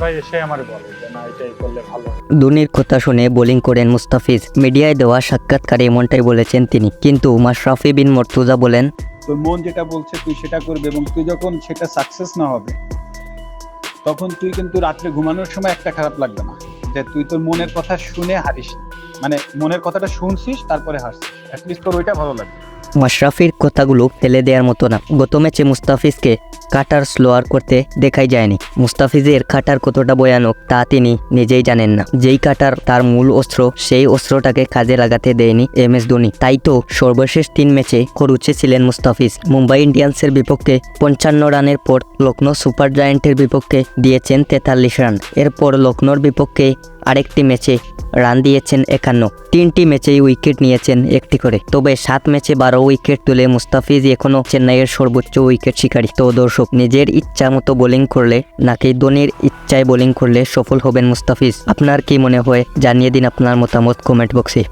ভাই এসে আমার বলে যে না এটাই করলে ভালো ধোনির কথা শুনে বোলিং করেন মুস্তাফিজ। মিডিয়ায় দেওয়া সাক্ষাৎকারে এমনটাই বলেছেন তিনি। কিন্তু মাশরাফি বিন মর্তুজা বলেন তোর মন যেটা বলছে তুই সেটা করবে এবং তুই যখন সেটা সাকসেস না হবে তখন তুই কিন্তু রাত্রে ঘুমানোর সময় একটা খারাপ লাগবে না। যে তুই তোর মনের কথা শুনে হারিস মানে মনের কথাটা শুনছিস তারপরে হাসছিস। অ্যাটলিস্ট তোর ওইটা ভালো লাগবে। মাশরাফির কথাগুলো ফেলে দেওয়ার মতো না। গত ম্যাচে মুস্তাফিজকে কাটার স্লোয়ার করতে দেখাই যায়নি। মুস্তাফিজের কাটার কতটা ভয়ানক তা তিনি নিজেই জানেন না। যেই কাটার তার মূল অস্ত্র, সেই অস্ত্রটাকে কাজে লাগাতে দেয়নি এম এস ধোনি। তাই তো সর্বশেষ তিন ম্যাচে খরুচে ছিলেন মুস্তাফিজ। মুম্বাই ইন্ডিয়ান্সের বিপক্ষে পঞ্চান্ন রানের পর লখনৌ সুপার জায়ান্টের বিপক্ষে দিয়েছেন তেতাল্লিশ রান। এরপর লখনৌর বিপক্ষে আরেকটি ম্যাচে রান দিয়েছেন একান্ন। তিনটি ম্যাচেই উইকেট নিয়েছেন একটি করে। তবে সাত ম্যাচে বারো উইকেট তুলে মুস্তাফিজ এখনও চেন্নাইয়ের সর্বোচ্চ উইকেট শিকারী। তো দর্শক নিজের ইচ্ছা মতো বোলিং করলে নাকি ধোনির ইচ্ছায় বোলিং করলে সফল হবেন মুস্তাফিজ? আপনার কি মনে হয়? জানিয়ে দিন আপনার মতামত কমেন্ট বক্সে